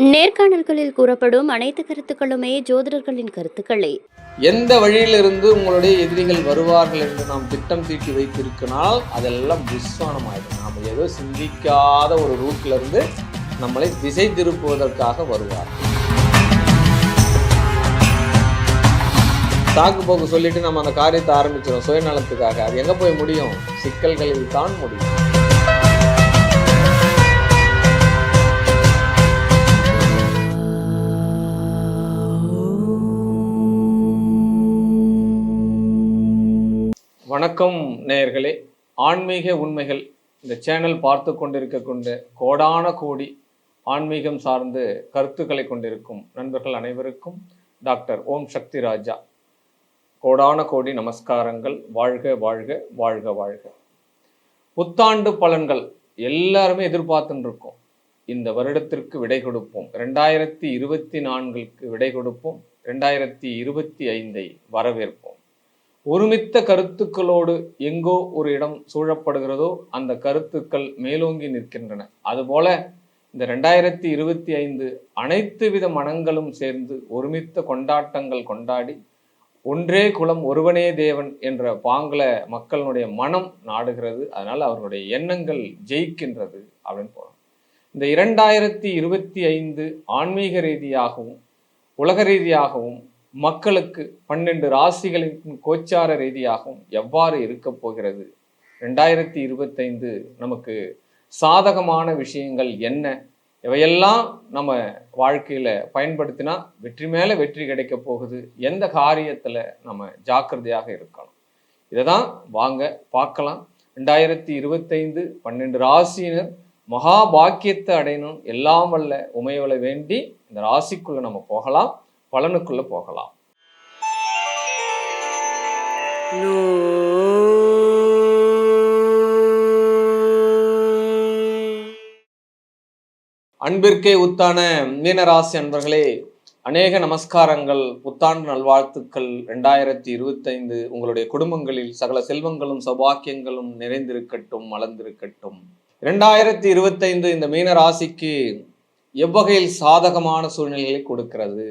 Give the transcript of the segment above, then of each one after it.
நேர்காணல்களில் கூறப்படும் அனைத்து கருத்துக்களுமே ஜோதிடர்களின் கருத்துக்களே. எந்த வழியிலிருந்து உங்களுடைய எதிரிகள் வருவார்கள் என்று நாம் திட்டம் தீட்டி வைத்திருக்கனால் அதெல்லாம் புஸ்வானமாயிடும் நாம் ஏதோ சிந்திக்காத ஒரு ரூட்ல இருந்து நம்மளை திசை திருப்புவதற்காக வருவார் சாக்கு போக்கு சொல்லிட்டு நம்ம அந்த காரியத்தை ஆரம்பிச்சிடும் சுயநலத்துக்காக. அது எங்க போய் முடியும்? சிக்கல்களில் தான் முடியும். வணக்கம் நேயர்களே. ஆன்மீக உண்மைகள் இந்த சேனல் பார்த்து கொண்டிருக்க கொண்டு கோடான கோடி ஆன்மீகம் சார்ந்து கருத்துக்களை கொண்டிருக்கும் நண்பர்கள் அனைவருக்கும் டாக்டர் ஓம் சக்தி ராஜா. கோடான கோடி நமஸ்காரங்கள். வாழ்க வாழ்க வாழ்க வாழ்க. புத்தாண்டு பலன்கள் எல்லாருமே எதிர்பார்த்துன்னு இருக்கோம் இந்த வருடத்திற்கு விடை கொடுப்போம். ரெண்டாயிரத்தி இருபத்தி நான்குக்கு விடை கொடுப்போம். ரெண்டாயிரத்தி இருபத்தி ஐந்தை வரவேற்போம். ஒருமித்த கருத்துக்களோடு எங்கோ ஒரு இடம் சூழப்படுகிறதோ அந்த கருத்துக்கள் மேலோங்கி நிற்கின்றன. அதுபோல இந்த ரெண்டாயிரத்தி இருபத்தி ஐந்து அனைத்து வித மனங்களும் சேர்ந்து ஒருமித்த கொண்டாட்டங்கள் கொண்டாடி ஒன்றே குலம் ஒருவனே தேவன் என்ற பாங்குல மக்களுடைய மனம் நாடுகிறது அதனால் அவர்களுடைய எண்ணங்கள் ஜெயிக்கின்றது அப்படின்னு போகிறோம் இந்த இரண்டாயிரத்தி இருபத்தி ஐந்து ஆன்மீக ரீதியாகவும் உலக ரீதியாகவும் மக்களுக்கு பன்னெண்டு ராசிகளின் கோச்சார ரீதியாகவும் எவ்வாறு இருக்க போகிறது? ரெண்டாயிரத்தி இருபத்தைந்து நமக்கு சாதகமான விஷயங்கள் என்ன? இவையெல்லாம் நம்ம வாழ்க்கையில் பயன்படுத்தினா வெற்றி மேலே வெற்றி கிடைக்க போகுது. எந்த காரியத்தில் நம்ம ஜாக்கிரதையாக இருக்கணும்? இதை தான் வாங்க பார்க்கலாம். ரெண்டாயிரத்தி இருபத்தைந்து பன்னெண்டு ராசியினர் மகா பாக்கியத்தை அடையணும். எல்லாம் வல்ல உமையவளை வேண்டி இந்த ராசிக்குள்ளே நம்ம போகலாம். பலனுக்குள்ள போகலாம். அன்பிற்கே உத்தான மீனராசி அன்பர்களே அநேக நமஸ்காரங்கள் புத்தாண்டு நல்வாழ்த்துக்கள் ரெண்டாயிரத்தி இருபத்தைந்து உங்களுடைய குடும்பங்களில் சகல செல்வங்களும் சௌபாக்கியங்களும் நிறைந்திருக்கட்டும் மலர்ந்திருக்கட்டும். ரெண்டாயிரத்தி இருபத்தைந்து இந்த மீன ராசிக்கு எவ்வகையில் சாதகமான சூழ்நிலைகளை கொடுக்கிறது?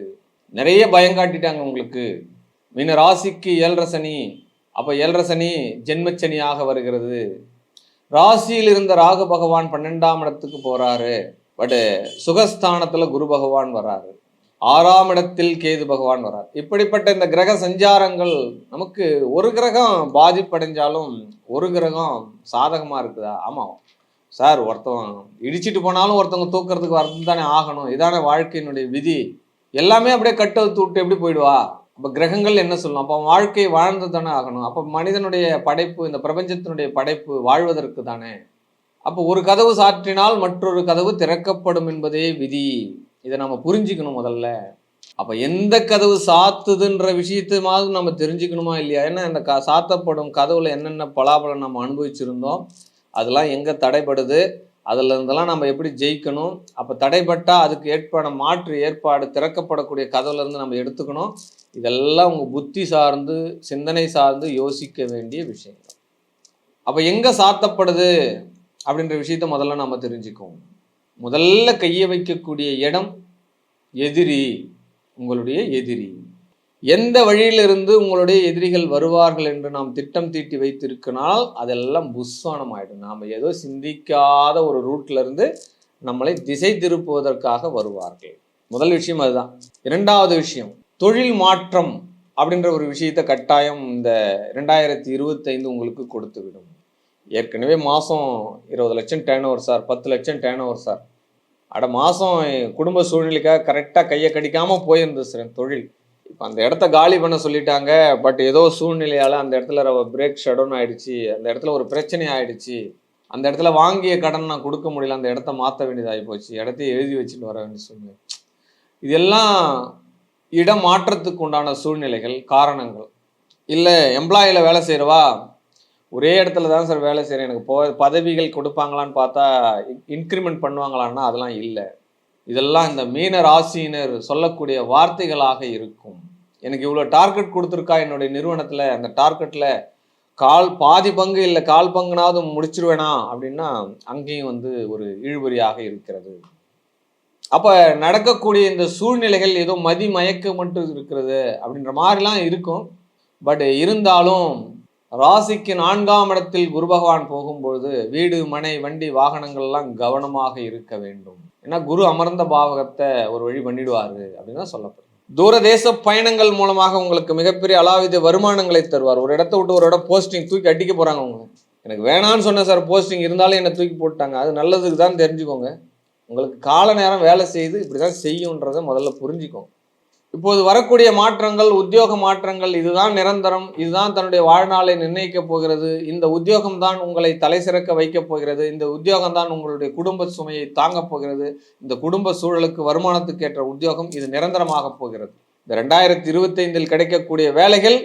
நிறைய பயங்காட்டிட்டாங்க உங்களுக்கு. மீன ராசிக்கு ஏழரை சனி அப்போ ஏழரை சனி ஜென்மச்சனியாக வருகிறது. ராசியில் இருந்த ராகு பகவான் பன்னெண்டாம் இடத்துக்கு போறாரு. பட் சுகஸ்தானத்துல குரு பகவான் வராரு. ஆறாம் இடத்தில் கேது பகவான் வரார். இப்படிப்பட்ட இந்த கிரக சஞ்சாரங்கள் நமக்கு ஒரு கிரகம் பாதிப்படைஞ்சாலும் ஒரு கிரகம் சாதகமா இருக்குதா? ஆமா. சார் ஒருத்தவன் இடிச்சிட்டு போனாலும் ஒருத்தவங்க தூக்குறதுக்கு வரது தானே ஆகணும். இதான வாழ்க்கையினுடைய விதி. எல்லாமே அப்படியே கட்டவுத்து விட்டு எப்படி போயிடுவா? அப்போ கிரகங்கள் என்ன சொல்லணும் அப்போ வாழ்க்கை வாழ்ந்து தானே ஆகணும். அப்போ மனிதனுடைய படைப்பு இந்த பிரபஞ்சத்தினுடைய படைப்பு வாழ்வதற்கு தானே. அப்போ ஒரு கதவு சாற்றினால் மற்றொரு கதவு திறக்கப்படும் என்பதே விதி. இதை நம்ம புரிஞ்சுக்கணும் முதல்ல. அப்போ எந்த கதவு சாத்துதுன்ற விஷயத்தமாவது நம்ம தெரிஞ்சுக்கணுமா இல்லையா? ஏன்னா இந்த க சாத்தப்படும் கதவுல என்னென்ன பலாபலம் நம்ம அனுபவிச்சிருந்தோம் அதெல்லாம் எங்கே தடைப்படுது அதில் இருந்தெல்லாம் நம்ம எப்படி ஜெயிக்கணும்? அப்போ தடைப்பட்டால் அதுக்கு ஏற்பாடு மாற்று ஏற்பாடு திறக்கப்படக்கூடிய கதவுலேருந்து நம்ம எடுத்துக்கணும். இதெல்லாம் உங்கள் புத்தி சார்ந்து சிந்தனை சார்ந்து யோசிக்க வேண்டிய விஷயங்கள். அப்போ எங்கே சாத்தப்படுது? அப்படின்ற விஷயத்த முதல்ல நம்ம தெரிஞ்சுக்குவோம். முதல்ல கையை வைக்கக்கூடிய இடம் எதிரி. உங்களுடைய எதிரி. எந்த வழியிலிருந்து உங்களுடைய எதிரிகள் வருவார்கள் என்று நாம் திட்டம் தீட்டி வைத்திருக்கனால் அதெல்லாம் புஸ்வானம் ஆயிடும் நாம் ஏதோ சிந்திக்காத ஒரு ரூட்ல இருந்து நம்மளை திசை திருப்புவதற்காக வருவார்கள். முதல் விஷயம் அதுதான். இரண்டாவது விஷயம் தொழில் மாற்றம் அப்படின்ற ஒரு விஷயத்தை கட்டாயம் இந்த ரெண்டாயிரத்தி இருபத்தைந்து உங்களுக்கு கொடுத்து விடும் ஏற்கனவே மாதம் இருபது லட்சம் டேன் ஓவர் சார் பத்து லட்சம் டேன் ஓவர் சார் அட மாதம் குடும்ப சூழ்நிலைக்காக கரெக்டாக கையை கடிக்காமல் போயிருந்தது சார் தொழில். இப்போ அந்த இடத்த காலி பண்ண சொல்லிட்டாங்க பட் ஏதோ சூழ்நிலையால் அந்த இடத்துல பிரேக் ஷடவுன் ஆயிடுச்சு அந்த இடத்துல ஒரு பிரச்சனை ஆயிடுச்சு அந்த இடத்துல வாங்கிய கடன் நான் கொடுக்க முடியல அந்த இடத்த மாற்ற வேண்டியதாகி போச்சு இடத்தையும் எழுதி வச்சுட்டு வர வேண்டிய சூழ்நிலை. இதெல்லாம் இடம் மாற்றத்துக்கு உண்டான சூழ்நிலைகள் காரணங்கள். இல்லை எம்ப்ளாயில் வேலை செய்கிறவா ஒரே இடத்துல தான் சார் வேலை செய்கிறேன் எனக்கு போ பதவிகள் கொடுப்பாங்களான்னு பார்த்தா இன்க்ரிமெண்ட் பண்ணுவாங்களான்னா அதெல்லாம் இல்லை. இதெல்லாம் இந்த மீன ராசியினர் சொல்லக்கூடிய வார்த்தைகளாக இருக்கும். எனக்கு இவ்வளோ டார்கெட் கொடுத்துருக்கா என்னுடைய நிறுவனத்தில். அந்த டார்கெட்டில் கால் பாதி பங்கு இல்லை கால் பங்குனாவது முடிச்சிருவேனா அப்படின்னா அங்கேயும் வந்து ஒரு இழுபறியாக இருக்கிறது. அப்போ நடக்கக்கூடிய இந்த சூழ்நிலைகள் ஏதோ மதி மயக்க மட்டும் இருக்கிறது அப்படின்ற மாதிரிலாம் இருக்கும். பட் இருந்தாலும் ராசிக்கு நான்காம் இடத்தில் குரு பகவான் போகும்பொழுது வீடு மனை வண்டி வாகனங்கள்லாம் கவனமாக இருக்க வேண்டும். ஏன்னா குரு அமர்ந்த பாவகத்தை ஒரு வழி பண்ணிடுவாரு அப்படின்னு தான் சொல்லப்படுது தூரதேச பயணங்கள் மூலமாக உங்களுக்கு மிகப்பெரிய அலாவித வருமானங்களை தருவார். ஒரு இடத்த விட்டு ஒரு இடம் போஸ்டிங் தூக்கி அடிக்க போறாங்க உங்களை எனக்கு வேணான்னு சொன்னேன் சார் போஸ்டிங் இருந்தாலும் என்னை தூக்கி போட்டாங்க. அது நல்லதுக்கு தான் தெரிஞ்சுக்கோங்க. உங்களுக்கு கால நேரம் வேலை செய்து இப்படி தான் செய்யுன்றதை முதல்ல புரிஞ்சுக்கோங்க. இப்போது வரக்கூடிய மாற்றங்கள் உத்தியோக மாற்றங்கள் இதுதான் நிரந்தரம் இதுதான் தன்னுடைய வாழ்நாளை நிர்ணயிக்கப் போகிறது. இந்த உத்தியோகம் தான் உங்களை தலை சிறக்க வைக்கப் போகிறது. இந்த உத்தியோகம் தான் உங்களுடைய குடும்ப சுமையை தாங்கப் போகிறது. இந்த குடும்ப சூழலுக்கு வருமானத்துக்கு ஏற்ற உத்தியோகம் இது நிரந்தரமாக போகிறது. இந்த ரெண்டாயிரத்தி இருபத்தைந்தில் கிடைக்கக்கூடிய வேலைகள்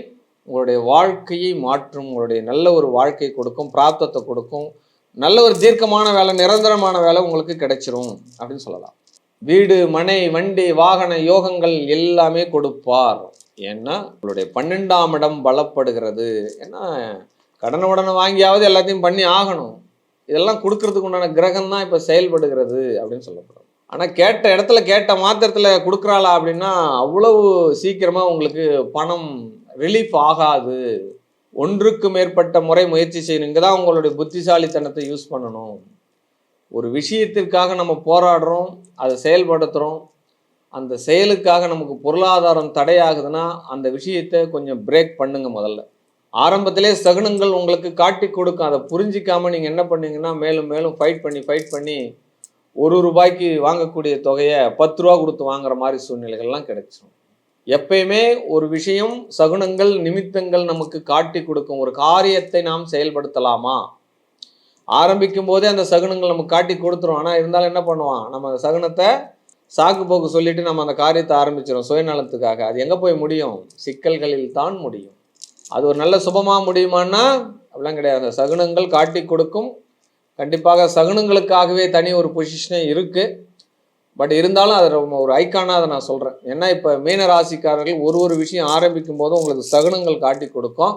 உங்களுடைய வாழ்க்கையை மாற்றும் உங்களுடைய நல்ல ஒரு வாழ்க்கை கொடுக்கும் பிராப்தத்தை கொடுக்கும். நல்ல ஒரு தீர்க்கமான வேலை நிரந்தரமான வேலை உங்களுக்கு கிடைச்சிரும் அப்படின்னு சொல்லலாம். வீடு மனை வண்டி வாகன யோகங்கள் எல்லாமே கொடுப்பார். ஏன்னா உங்களுடைய பன்னெண்டாம் இடம் பலப்படுகிறது. ஏன்னா கடனை உடனே வாங்கியாவது எல்லாத்தையும் பண்ணி ஆகணும். இதெல்லாம் கொடுக்கறதுக்கு உண்டான கிரகம் தான் இப்போ செயல்படுகிறது அப்படின்னு சொல்லப்படும். ஆனால் கேட்ட இடத்துல கேட்ட மாத்திரத்தில் கொடுக்குறாளா அப்படின்னா அவ்வளவு சீக்கிரமாக உங்களுக்கு பணம் ரிலீஃப் ஆகாது. ஒன்றுக்கு மேற்பட்ட முறை முயற்சி செய்யணும். இங்கே தான் உங்களுடைய புத்திசாலித்தனத்தை யூஸ் பண்ணணும். ஒரு விஷயத்திற்காக நம்ம போராடுறோம் அதை செயல்படுத்துகிறோம் அந்த செயலுக்காக நமக்கு பொருளாதாரம் தடையாகுதுன்னா அந்த விஷயத்தை கொஞ்சம் பிரேக் பண்ணுங்க முதல்ல. ஆரம்பத்திலே சகுனங்கள் உங்களுக்கு காட்டி கொடுக்கும். அதை புரிஞ்சிக்காமல் நீங்கள் என்ன பண்ணீங்கன்னா மேலும் மேலும் ஃபைட் பண்ணி ஃபைட் பண்ணி ஒரு ரூபாய்க்கு வாங்கக்கூடிய தொகையை பத்து ரூபா கொடுத்து வாங்குற மாதிரி சூழ்நிலைகள்லாம் கிடைச்சிடும் எப்பயுமே ஒரு விஷயம் சகுனங்கள் நிமித்தங்கள் நமக்கு காட்டி கொடுக்கும். ஒரு காரியத்தை நாம் செயல்படுத்தலாமா? ஆரம்பிக்கும் போதே அந்த சகுனங்கள் நமக்கு காட்டி கொடுத்துரும். ஆனால் இருந்தாலும் என்ன பண்ணுவான்? நம்ம அந்த சகுனத்தை சாக்கு போக்கு சொல்லிட்டு நம்ம அந்த காரியத்தை ஆரம்பிச்சிடும் சுயநலத்துக்காக. அது எங்கே போய் முடியும்? சிக்கல்களில் தான் முடியும். அது ஒரு நல்ல சுபமாக முடியுமான்னா அப்படிலாம் கிடையாது. அந்த சகுனங்கள் காட்டி கொடுக்கும். கண்டிப்பாக சகுனங்களுக்காகவே தனி ஒரு பொசிஷனே இருக்குது பட் இருந்தாலும் அது ரொம்ப ஒரு ஐக்கானாக அதை நான் சொல்கிறேன் ஏன்னா இப்போ மீன ராசிக்காரர்கள் ஒரு ஒரு விஷயம் ஆரம்பிக்கும் போதும் உங்களுக்கு சகுனங்கள் காட்டி கொடுக்கும்.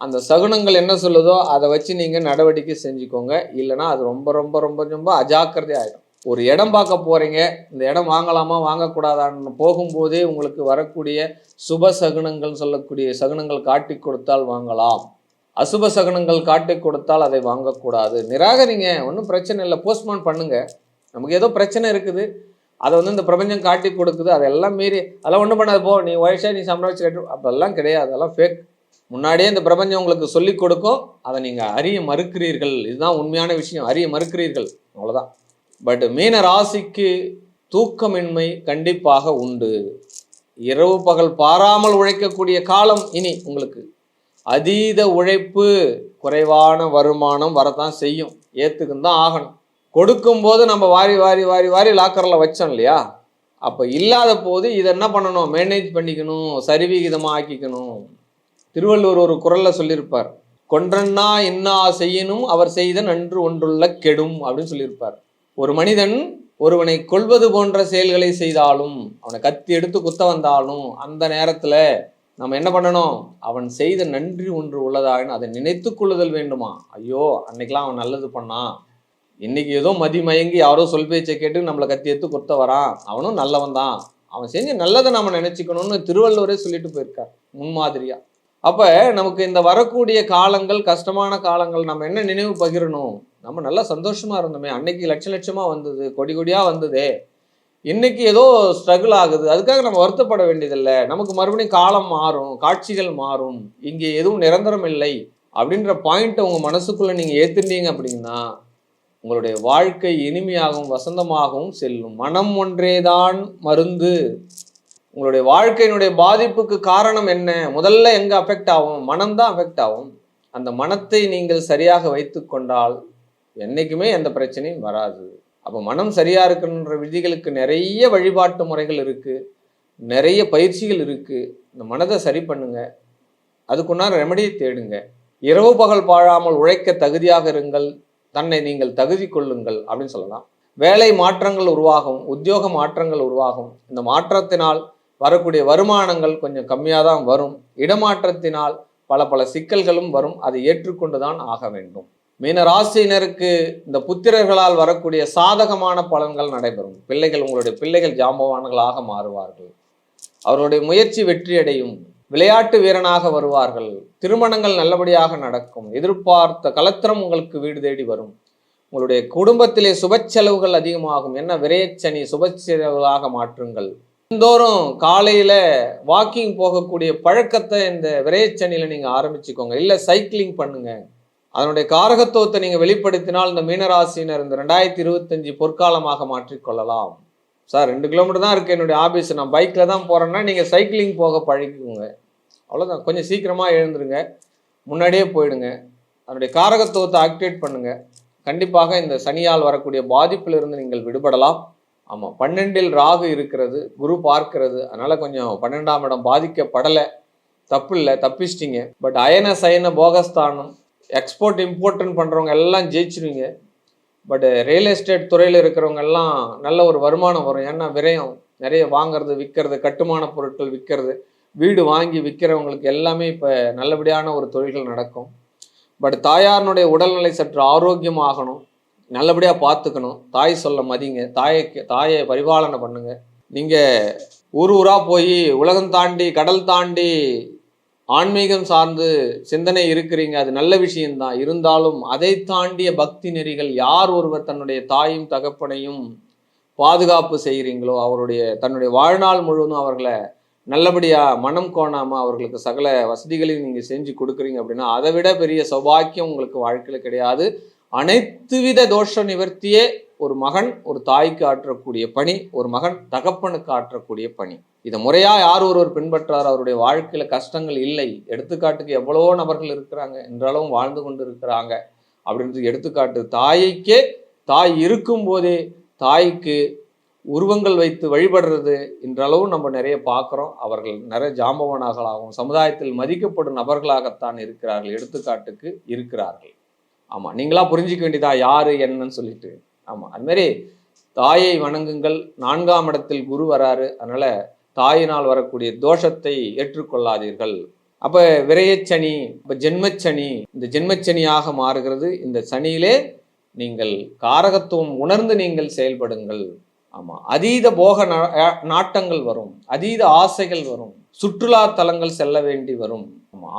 அந்த சகுனங்கள் என்ன சொல்லுதோ அதை வச்சு நீங்கள் நடவடிக்கை செஞ்சுக்கோங்க. இல்லைன்னா அது ரொம்ப ரொம்ப ரொம்ப ரொம்ப அஜாக்கிரதை ஆகிடும் ஒரு இடம் பார்க்க போகிறீங்க இந்த இடம் வாங்கலாமா வாங்கக்கூடாதான்னு போகும்போதே உங்களுக்கு வரக்கூடிய சுப சகுனங்கள் சொல்லக்கூடிய சகுனங்கள் காட்டி கொடுத்தால் வாங்கலாம். அசுப சகுனங்கள் காட்டி கொடுத்தால் அதை வாங்கக்கூடாது. நிராகரிங்க ஒன்றும் பிரச்சனை இல்லை போஸ்ட்மான் பண்ணுங்கள் நமக்கு ஏதோ பிரச்சனை இருக்குது. அதை வந்து இந்த பிரபஞ்சம் காட்டி கொடுக்குது அதெல்லாம் மீறி அதெல்லாம் ஒன்றும் பண்ணாது போ நீ வயசாக நீ சம்பாதிச்சு கட்டு அப்பெல்லாம் கிடையாது அதெல்லாம் ஃபேக் முன்னாடியே இந்த பிரபஞ்சம் உங்களுக்கு சொல்லி கொடுக்கும். அதை நீங்கள் அறிய மறுக்கிறீர்கள். இதுதான் உண்மையான விஷயம். அறிய மறுக்கிறீர்கள். அவ்வளோதான் பட் மீன ராசிக்கு தூக்கமின்மை கண்டிப்பாக உண்டு. இரவு பகல் பாராமல் உழைக்கக்கூடிய காலம் இனி உங்களுக்கு. அதீத உழைப்பு குறைவான வருமானம் வரத்தான் செய்யும். ஏற்றுக்குன்னு தான் ஆகணும். கொடுக்கும்போது நம்ம வாரி வாரி வாரி வாரி லாக்கரில் வச்சோம் இல்லையா? அப்போ இல்லாத போது இதை என்ன பண்ணணும்? மேனேஜ் பண்ணிக்கணும். சரிவிகிதமாக ஆக்கிக்கணும் திருவள்ளுவர் ஒரு குரல்ல சொல்லியிருப்பார் கொன்றன்னா என்ன செய்யணும் அவர் செய்த நன்று ஒன்றுள்ள கெடும் அப்படின்னு சொல்லியிருப்பார். ஒரு மனிதன் ஒருவனை கொள்வது போன்ற செயல்களை செய்தாலும் அவனை கத்தி எடுத்து குத்த வந்தாலும் அந்த நேரத்துல நம்ம என்ன பண்ணணும்? அவன் செய்த நன்றி ஒன்று உள்ளதாகனு அதை நினைத்து கொள்ளுதல் வேண்டுமா? ஐயோ அன்னைக்கெல்லாம் அவன் நல்லது பண்ணான். இன்னைக்கு ஏதோ மதி மயங்கி யாரோ சொல் பேச்சை கேட்டு நம்மளை கத்தி எடுத்து குத்த வரான். அவனும் நல்லவன் தான் அவன் செஞ்ச நல்லதை நம்ம நினைச்சுக்கணும்னு திருவள்ளுவரே சொல்லிட்டு போயிருக்கார் முன்மாதிரியா. அப்போ நமக்கு இந்த வரக்கூடிய காலங்கள் கஷ்டமான காலங்கள் நம்ம என்ன நினைவு பகிரணும்? நம்ம நல்லா சந்தோஷமாக இருந்தோமே. அன்னைக்கு லட்ச லட்சமாக வந்தது கொடி கொடியாக வந்ததே. இன்னைக்கு ஏதோ ஸ்ட்ரகிள் ஆகுது. அதுக்காக நம்ம வருத்தப்பட வேண்டியதில்லை. நமக்கு மறுபடியும் காலம் மாறும் காட்சிகள் மாறும். இங்கே எதுவும் நிரந்தரம் இல்லை அப்படின்ற பாயிண்ட்டை உங்கள் மனசுக்குள்ளே நீங்கள் ஏற்றுனீங்க அப்படின்னா உங்களுடைய வாழ்க்கை இனிமையாகவும் வசந்தமாகவும் செல்லும். மனம் ஒன்றேதான் மருந்து. உங்களுடைய வாழ்க்கையினுடைய பாதிப்புக்கு காரணம் என்ன? முதல்ல எங்க அஃபெக்ட் ஆகும்? மனம்தான் அஃபெக்ட் ஆகும். அந்த மனத்தை நீங்கள் சரியாக வைத்து கொண்டால் என்னைக்குமே எந்த பிரச்சனையும் வராது. அப்போ மனம் சரியா இருக்குன்ற விதிகளுக்கு நிறைய வழிபாட்டு முறைகள் இருக்கு. நிறைய பயிற்சிகள் இருக்கு. இந்த மனதை சரி பண்ணுங்க. அதுக்குன்னா ரெமடியை தேடுங்க. இரவு பகல் பாழாமல் உழைக்க தகுதியாக இருங்கள். தன்னை நீங்கள் தகுதி கொள்ளுங்கள் அப்படின்னு சொல்லலாம். வேலை மாற்றங்கள் உருவாகும். உத்தியோக மாற்றங்கள் உருவாகும். இந்த மாற்றத்தினால் வரக்கூடிய வருமானங்கள் கொஞ்சம் கம்மியாக தான் வரும். இடமாற்றத்தினால் பல பல சிக்கல்களும் வரும். அதை ஏற்றுக்கொண்டு தான் ஆக வேண்டும். மீன ராசியினருக்கு இந்த புத்திரர்களால் வரக்கூடிய சாதகமான பலன்கள் நடைபெறும். பிள்ளைகள் உங்களுடைய பிள்ளைகள் ஜாம்பவான்களாக மாறுவார்கள். அவருடைய முயற்சி வெற்றியடையும். விளையாட்டு வீரனாக வருவார்கள். திருமணங்கள் நல்லபடியாக நடக்கும். எதிர்பார்த்த கலத்திரம் உங்களுக்கு வீடு தேடி வரும். உங்களுடைய குடும்பத்திலே சுப செலவுகள் அதிகமாகும். என்ன விரையச்சனி சுப செலவுகளாக மாற்றுங்கள். தினந்தோறும் காலையில வாக்கிங் போகக்கூடிய பழக்கத்தை இந்த விரயச்சனியில நீங்க ஆரம்பிச்சுக்கோங்க. இல்ல சைக்கிளிங் பண்ணுங்க. அதனுடைய காரகத்துவத்தை நீங்க வெளிப்படுத்தினால் இந்த மீனராசினர் இந்த ரெண்டாயிரத்தி இருபத்தஞ்சு பொற்காலமாக மாற்றிக்கொள்ளலாம். சார் ரெண்டு கிலோமீட்டர் தான் இருக்கு என்னுடைய ஆபீஸ் நான் பைக்ல தான் போறேன்னா நீங்க சைக்கிளிங் போக பழகிக்கோங்க. அவ்வளவுதான். கொஞ்சம் சீக்கிரமா எழுந்துருங்க. முன்னாடியே போயிடுங்க. அதனுடைய காரகத்துவத்தை ஆக்டிவேட் பண்ணுங்க. கண்டிப்பாக இந்த சனியால் வரக்கூடிய பாதிப்பிலிருந்து நீங்கள் விடுபடலாம். ஆமாம் பன்னெண்டில் ராகு இருக்கிறது குரு பார்க்கிறது. அதனால் கொஞ்சம் பன்னெண்டாம் இடம் பாதிக்கப்படலை. தப்பு இல்லை தப்பிச்சிட்டிங்க. பட் அயன சயன போகஸ்தானம் எக்ஸ்போர்ட் இம்போர்ட்னு பண்ணுறவங்க எல்லாம் ஜெயிச்சிருவீங்க. பட் ரியல் எஸ்டேட் துறையில் இருக்கிறவங்க எல்லாம் நல்ல ஒரு வருமானம் வரும். ஏன்னா விரயம். நிறைய வாங்குறது விற்கிறது கட்டுமான பொருட்கள் விற்கிறது வீடு வாங்கி விற்கிறவங்களுக்கு எல்லாமே இப்போ நல்லபடியான ஒரு தொழில்கள் நடக்கும். பட் தாயாரினுடைய உடல்நிலை சற்று ஆரோக்கியமாகணும். நல்லபடியாக பார்த்துக்கணும் தாய் சொல்ல மதிங்க. தாயை தாயை பரிபாலனை பண்ணுங்க. நீங்கள் ஊர் ஊராக போய் உலகம் தாண்டி கடல் தாண்டி ஆன்மீகம் சார்ந்து சிந்தனை இருக்கிறீங்க. அது நல்ல விஷயம்தான். இருந்தாலும் அதை தாண்டிய பக்தி நெறிகள் யார் ஒருவர் தன்னுடைய தாயும் தகப்பனையும் பாதுகாப்பு செய்கிறீங்களோ அவருடைய தன்னுடைய வாழ்நாள் முழுவதும் அவர்களை நல்லபடியாக மனம் கோணாமல் அவர்களுக்கு சகல வசதிகளையும் நீங்கள் செஞ்சு கொடுக்குறீங்க அப்படின்னா அதை விட பெரிய சௌபாக்கியம் உங்களுக்கு வாழ்க்கையில் கிடையாது. அனைத்து வித தோஷ நிவர்த்தியே ஒரு மகன் ஒரு தாய்க்கு ஆற்றக்கூடிய பணி ஒரு மகன் தகப்பனுக்கு ஆற்றக்கூடிய பணி. இதை முறையா யார் ஒருவர் பின்பற்றார்? அவருடைய வாழ்க்கையில கஷ்டங்கள் இல்லை. எடுத்துக்காட்டுக்கு எவ்வளவோ நபர்கள் இருக்கிறாங்க. என்றளவும் வாழ்ந்து கொண்டு இருக்கிறாங்க அப்படின்றது எடுத்துக்காட்டு தாய்க்கே தாய் இருக்கும் போதே தாய்க்கு உருவங்கள் வைத்து வழிபடுறது என்றளவும் நம்ம நிறைய பார்க்குறோம். அவர்கள் நிறைய ஜாம்பவனாகலாகவும் சமுதாயத்தில் மதிக்கப்படும் நபர்களாகத்தான் இருக்கிறார்கள். எடுத்துக்காட்டுக்கு இருக்கிறார்கள். ஆமாம் நீங்களா புரிஞ்சிக்க வேண்டியதா யார் என்னன்னு சொல்லிட்டு. ஆமாம் அதுமாரி தாயை வணங்குங்கள். நான்காம் இடத்தில் குரு வராரு. அதனால தாயினால் வரக்கூடிய தோஷத்தை ஏற்றுக்கொள்ளாதீர்கள். அப்போ விரயச்சனி இப்போ ஜென்மச்சனி இந்த ஜென்மச்சனியாக மாறுகிறது. இந்த சனியிலே நீங்கள் காரகத்துவம் உணர்ந்து நீங்கள் செயல்படுங்கள். ஆமாம் அதீத போக நாட்டங்கள் வரும். அதீத ஆசைகள் வரும். சுற்றுலா தலங்கள் செல்ல வேண்டி வரும்.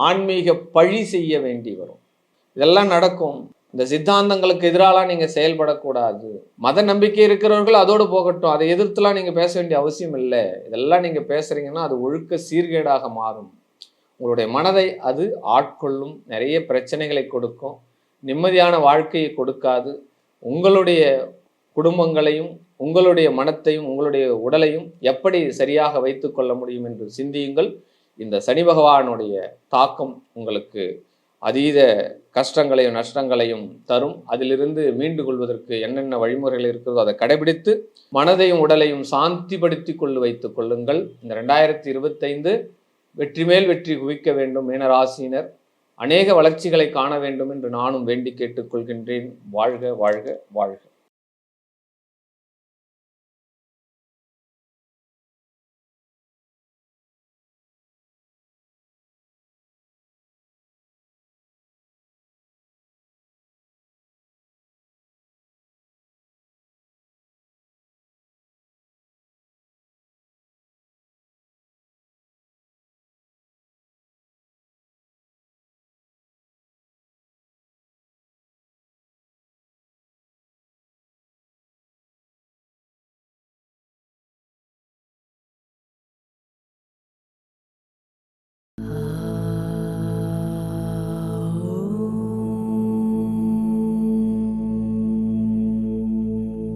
ஆன்மீக பழி செய்ய வேண்டி வரும். இதெல்லாம் நடக்கும். இந்த சித்தாந்தங்களுக்கு எதிராலாம் நீங்க செயல்படக்கூடாது. மத நம்பிக்கை இருக்கிறவர்கள் அதோடு போகட்டும். அதை எதிர்த்துலாம் நீங்க பேச வேண்டிய அவசியம் இல்லை. இதெல்லாம் நீங்க பேசுறீங்கன்னா அது ஒழுக்க சீர்கேடாக மாறும். உங்களுடைய மனதை அது ஆட்கொள்ளும். நிறைய பிரச்சனைகளை கொடுக்கும். நிம்மதியான வாழ்க்கையை கொடுக்காது. உங்களுடைய குடும்பங்களையும் உங்களுடைய மனத்தையும் உங்களுடைய உடலையும் எப்படி சரியாக வைத்துக்கொள்ள முடியும் என்று சிந்தியுங்கள். இந்த சனி பகவானுடைய தாக்கம் உங்களுக்கு அதீத கஷ்டங்களையும் நஷ்டங்களையும் தரும். அதிலிருந்து மீண்டு கொள்வதற்கு என்னென்ன வழிமுறைகள் இருக்கிறதோ அதை கடைபிடித்து மனதையும் உடலையும் சாந்திப்படுத்தி கொண்டு வைத்துக் கொள்ளுங்கள். இந்த ரெண்டாயிரத்தி இருபத்தைந்து வெற்றி மேல் வெற்றி குவிக்க வேண்டும் மீனராசினர் அநேக வளர்ச்சிகளை காண வேண்டும் என்று நானும் வேண்டி கேட்டுக்கொள்கின்றேன் வாழ்க வாழ்க வாழ்க.